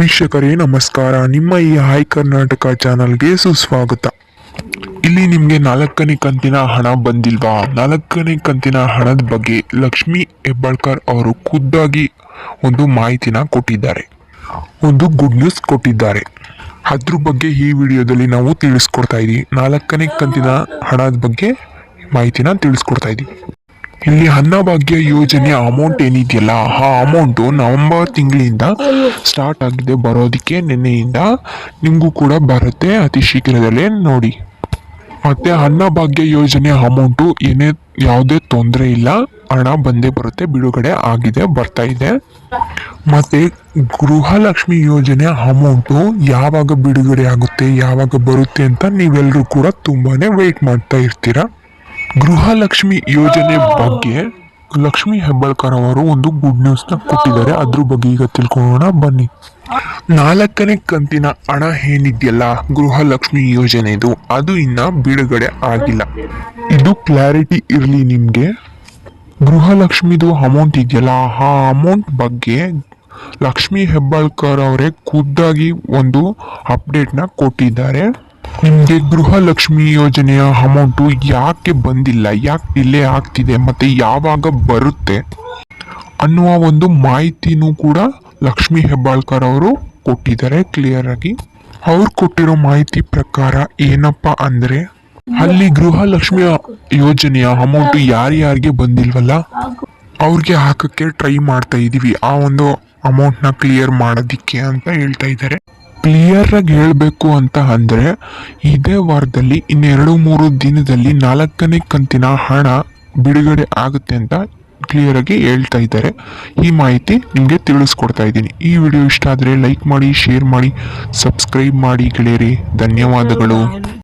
ವೀಕ್ಷಕರೇ, ನಮಸ್ಕಾರ. ನಿಮ್ಮ ಈ ಹಾಯ್ ಕರ್ನಾಟಕ ಚಾನಲ್ಗೆ ಸುಸ್ವಾಗತ. ಇಲ್ಲಿ ನಿಮಗೆ ನಾಲ್ಕನೇ ಕಂತಿನ ಹಣ ಬಂದಿಲ್ವಾ? ನಾಲ್ಕನೇ ಕಂತಿನ ಹಣದ ಬಗ್ಗೆ ಲಕ್ಷ್ಮಿ ಹೆಬ್ಬಾಳ್ಕರ್ ಅವರು ಖುದ್ದಾಗಿ ಒಂದು ಮಾಹಿತಿನ ಕೊಟ್ಟಿದ್ದಾರೆ. ಒಂದು ಗುಡ್ ನ್ಯೂಸ್ ಕೊಟ್ಟಿದ್ದಾರೆ. ಅದ್ರ ಬಗ್ಗೆ ಈ ವಿಡಿಯೋದಲ್ಲಿ ನಾವು ತಿಳಿಸ್ಕೊಡ್ತಾ ಇದ್ದೀವಿ ನಾಲ್ಕನೇ ಕಂತಿನ ಹಣದ ಬಗ್ಗೆ ಮಾಹಿತಿನ ತಿಳಿಸ್ಕೊಡ್ತಾ ಇದ್ದೀವಿ ಇಲ್ಲಿ ಅನ್ನಭಾಗ್ಯ ಯೋಜನೆ ಅಮೌಂಟ್ ಏನಿದೆಯಲ್ಲ ಆ ಅಮೌಂಟು ನವಂಬರ್ ತಿಂಗಳಿಂದ ಸ್ಟಾರ್ಟ್ ಆಗಿದೆ. ಬರೋದಕ್ಕೆ ನಿನ್ನೆಯಿಂದ ನಿಮಗೂ ಕೂಡ ಬರುತ್ತೆ ಅತಿ ಶೀಘ್ರದಲ್ಲೇ ನೋಡಿ. ಮತ್ತು ಅನ್ನಭಾಗ್ಯ ಯೋಜನೆ ಅಮೌಂಟು ಏನೇ ಯಾವುದೇ ತೊಂದರೆ ಇಲ್ಲ. ಹಣ ಬಂದೇ ಬರುತ್ತೆ ಬಿಡುಗಡೆ ಆಗಿದೆ ಬರ್ತಾ ಇದೆ. ಮತ್ತು ಗೃಹಲಕ್ಷ್ಮಿ ಯೋಜನೆ ಅಮೌಂಟು ಯಾವಾಗ ಬಿಡುಗಡೆ ಆಗುತ್ತೆ ಯಾವಾಗ ಬರುತ್ತೆ ಅಂತ ನೀವೆಲ್ಲರೂ ಕೂಡ ತುಂಬಾ ವೆಯ್ಟ್ ಮಾಡ್ತಾ ಇರ್ತೀರಾ? ಗೃಹಲಕ್ಷ್ಮಿ ಯೋಜನೆ ಬಗ್ಗೆ ಲಕ್ಷ್ಮಿ ಹೆಬ್ಬಾಳ್ಕರ್ ಅವರು ಒಂದು ಗುಡ್ ನ್ಯೂಸ್ನ ಕೊಟ್ಟಿದ್ದಾರೆ. ಅದ್ರ ಬಗ್ಗೆ ಈಗ ತಿಳ್ಕೊಳ್ಳೋಣ. ಬನ್ನಿ. ನಾಲ್ಕನೇ ಕಂತಿನ ಹಣ ಏನಿದೆಯಲ್ಲ? ಗೃಹಲಕ್ಷ್ಮಿ ಯೋಜನೆದು. ಅದು ಇನ್ನ ಬಿಡುಗಡೆ ಆಗಿಲ್ಲ. ಇದು ಕ್ಲಾರಿಟಿ ಇರಲಿ ನಿಮಗೆ. ಗೃಹಲಕ್ಷ್ಮಿದು ಅಮೌಂಟ್ ಇದೆಯಲ್ಲ? ಆ ಅಮೌಂಟ್ ಬಗ್ಗೆ ಲಕ್ಷ್ಮಿ ಹೆಬ್ಬಾಳ್ಕರ್ ಅವರೇ ಖುದ್ದಾಗಿ ಒಂದು ಅಪ್ಡೇಟ್ನ ಕೊಟ್ಟಿದ್ದಾರೆ. ನಿಮಗೆ ಗೃಹಲಕ್ಷ್ಮಿ ಯೋಜನೆಯ ಅಮೌಂಟು ಯಾಕೆ ಬಂದಿಲ್ಲ, ಯಾಕೆ ಡಿಲೇ ಆಗ್ತಿದೆ, ಮತ್ತು ಯಾವಾಗ ಬರುತ್ತೆ ಅನ್ನುವ ಒಂದು ಮಾಹಿತಿನೂ ಕೂಡ ಲಕ್ಷ್ಮಿ ಹೆಬ್ಬಾಳ್ಕರ್ ಅವರು ಕೊಟ್ಟಿದ್ದಾರೆ ಕ್ಲಿಯರ್ ಆಗಿ. ಅವ್ರು ಕೊಟ್ಟಿರೋ ಮಾಹಿತಿ ಪ್ರಕಾರ ಏನಪ್ಪ ಅಂದರೆ, ಅಲ್ಲಿ ಗೃಹಲಕ್ಷ್ಮಿ ಯೋಜನೆಯ ಅಮೌಂಟ್ ಯಾರ್ಯಾರಿಗೆ ಬಂದಿಲ್ವಲ್ಲ, ಅವ್ರಿಗೆ ಹಾಕಕ್ಕೆ ಟ್ರೈ ಮಾಡ್ತಾ ಇದ್ದೀವಿ ಆ ಒಂದು ಅಮೌಂಟ್ನ ಕ್ಲಿಯರ್ ಮಾಡೋದಿಕ್ಕೆ ಅಂತ ಹೇಳ್ತಾ ಇದ್ದಾರೆ. ಕ್ಲಿಯರ್ ಆಗಿ ಹೇಳಬೇಕು ಅಂತ ಅಂದರೆ, ಇದೇ ವಾರದಲ್ಲಿ, ಇನ್ನೆರಡು ಮೂರು ದಿನದಲ್ಲಿ ನಾಲ್ಕನೇ ಕಂತಿನ ಹಣ ಬಿಡುಗಡೆ ಆಗುತ್ತೆ ಅಂತ ಕ್ಲಿಯರ್ ಆಗಿ ಹೇಳ್ತಾ ಇದ್ದಾರೆ. ಈ ಮಾಹಿತಿ ನಿಮಗೆ ತಿಳಿಸ್ಕೊಡ್ತಾ ಇದ್ದೀನಿ. ಈ ವಿಡಿಯೋ ಇಷ್ಟ ಆದರೆ ಲೈಕ್ ಮಾಡಿ ಶೇರ್ ಮಾಡಿ ಸಬ್ಸ್ಕ್ರೈಬ್ ಮಾಡಿ ಗೆಳೆಯರಿ. ಧನ್ಯವಾದಗಳು.